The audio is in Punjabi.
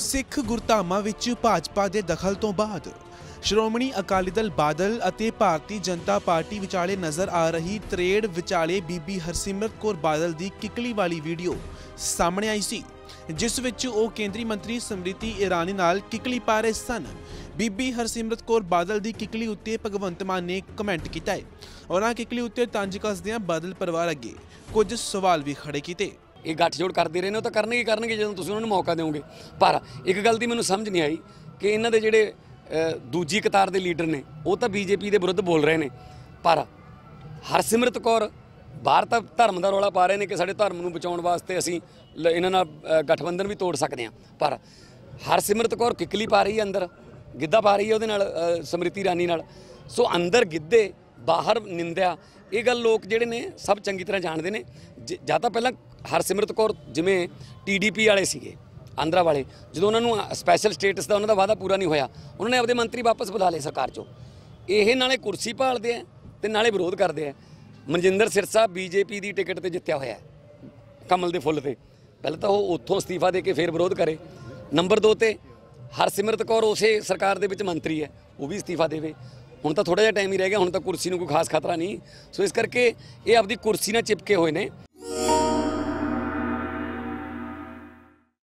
ਸਿੱਖ ਗੁਰਧਾਮਾਂ ਵਿੱਚ ਭਾਜਪਾ ਦੇ ਦਖਲ ਤੋਂ ਬਾਅਦ ਸ਼੍ਰੋਮਣੀ ਅਕਾਲੀ ਦਲ ਬਾਦਲ ਅਤੇ ਭਾਰਤੀ ਜਨਤਾ ਪਾਰਟੀ ਵਿਚਾਲੇ ਨਜ਼ਰ ਆ ਰਹੀ ਤਰੇੜ ਵਿਚਾਲੇ ਬੀਬੀ ਹਰਸਿਮਰਤ ਕੌਰ ਬਾਦਲ ਦੀ ਕਿਕਲੀ ਵਾਲੀ ਵੀਡੀਓ ਸਾਹਮਣੇ ਆਈ ਸੀ, ਜਿਸ ਵਿੱਚ ਉਹ ਕੇਂਦਰੀ ਮੰਤਰੀ ਸਮ੍ਰਿਤੀ ਇਰਾਨੀ ਨਾਲ ਕਿਕਲੀ ਪਾ ਰਹੇ ਸਨ। ਬੀਬੀ ਹਰਸਿਮਰਤ ਕੌਰ ਬਾਦਲ ਦੀ ਕਿਕਲੀ ਉੱਤੇ ਭਗਵੰਤ ਮਾਨ ਨੇ ਕਮੈਂਟ ਕੀਤਾ ਹੈ। ਉਹਨਾਂ ਕਿਕਲੀ ਉੱਤੇ ਤੰਜ ਕੱਸਦਿਆਂ ਬਾਦਲ ਪਰਿਵਾਰ ਅੱਗੇ ਕੁਝ ਸਵਾਲ ਵੀ ਖੜੇ ਕੀਤੇ। ਇਹ ਗੱਠਜੋੜ ਕਰਦੇ ਰਹੇ ਨੇ, ਉਹ ਤਾਂ ਕਰਨਗੇ ਹੀ ਕਰਨਗੇ ਜਦੋਂ ਤੁਸੀਂ ਉਹਨਾਂ ਨੂੰ ਮੌਕਾ ਦਿਓਗੇ। ਪਰ ਇੱਕ ਗੱਲ ਦੀ ਮੈਨੂੰ ਸਮਝ ਨਹੀਂ ਆਈ ਕਿ ਇਹਨਾਂ ਦੇ ਜਿਹੜੇ ਦੂਜੀ ਕਤਾਰ ਦੇ ਲੀਡਰ ਨੇ, ਉਹ ਤਾਂ ਬੀਜੇਪੀ ਦੇ ਵਿਰੁੱਧ ਬੋਲ ਰਹੇ ਨੇ। ਪਰ ਹਰਸਿਮਰਤ ਕੌਰ ਬਾਹਰ ਤਾਂ ਧਰਮ ਦਾ ਰੌਲਾ ਪਾ ਰਹੇ ਨੇ ਕਿ ਸਾਡੇ ਧਰਮ ਨੂੰ ਬਚਾਉਣ ਵਾਸਤੇ ਅਸੀਂ ਲ- ਇਹਨਾਂ ਨਾਲ ਗਠਬੰਧਨ ਵੀ ਤੋੜ ਸਕਦੇ ਹਾਂ। ਪਰ ਹਰਸਿਮਰਤ ਕੌਰ ਕਿੱਕਲੀ ਪਾ ਰਹੀ ਹੈ ਅੰਦਰ, ਗਿੱਧਾ ਪਾ ਰਹੀ ਹੈ ਉਹਦੇ ਨਾਲ ਸਮ੍ਰਿਤੀ ਰਾਣੀ ਨਾਲ। ਸੋ ਅੰਦਰ ਗਿੱਧੇ ਬਾਹਰ ਨਿੰਦਿਆ, ਇਹ ਗੱਲ ਲੋਕ ਜਿਹੜੇ ਨੇ ਸਭ ਚੰਗੀ ਤਰ੍ਹਾਂ ਜਾਣਦੇ ਨੇ। ਜ- ਜਾਂ ਤਾਂ ਪਹਿਲਾਂ ਹਰਸਿਮਰਤ ਕੌਰ ਜਿਵੇਂ ਟੀਡੀਪੀ ਵਾਲੇ ਸੀਗੇ, ਆਂਧਰਾ ਵਾਲੇ, ਜਦੋਂ ਉਹਨਾਂ ਨੂੰ ਸਪੈਸ਼ਲ ਸਟੇਟਸ ਦਾ ਉਹਨਾਂ ਦਾ ਵਾਅਦਾ ਪੂਰਾ ਨਹੀਂ ਹੋਇਆ, ਉਹਨਾਂ ਨੇ ਆਪਦੇ ਮੰਤਰੀ ਵਾਪਸ ਬੁਲਾ ਲਏ ਸਰਕਾਰ ਚੋਂ। ਇਹ ਨਾਲੇ ਕੁਰਸੀ ਭਾਲਦੇ ਆ ਤੇ ਨਾਲੇ ਵਿਰੋਧ ਕਰਦੇ ਆ। ਮਨਜਿੰਦਰ ਸਿਰਸਾ ਬੀਜੇਪੀ ਦੀ ਟਿਕਟ ਤੇ ਜਿੱਤਿਆ ਹੋਇਆ ਕਮਲ ਦੇ ਫੁੱਲ ਤੇ। ਪਹਿਲਾਂ ਤਾਂ ਉਹ ਉੱਥੋਂ ਅਸਤੀਫਾ ਦੇ ਕੇ ਫੇਰ ਵਿਰੋਧ ਕਰੇ। ਨੰਬਰ 2 ਤੇ ਹਰਸਿਮਰਤ ਕੌਰ ਉਸੇ ਸਰਕਾਰ ਦੇ ਵਿੱਚ ਮੰਤਰੀ ਹੈ, ਉਹ ਵੀ ਅਸਤੀਫਾ ਦੇਵੇ। ਹੁਣ ਤਾਂ ਥੋੜਾ ਜਿਹਾ ਟਾਈਮ ਹੀ ਰਹਿ ਗਿਆ, ਹੁਣ ਤਾਂ ਕੁਰਸੀ ਨੂੰ ਕੋਈ ਖਾਸ ਖਤਰਾ ਨਹੀਂ। ਸੋ ਇਸ ਕਰਕੇ ਇਹ ਆਪਦੀ ਕੁਰਸੀ ਨਾਲ ਚਿਪਕੇ ਹੋਏ ਨੇ।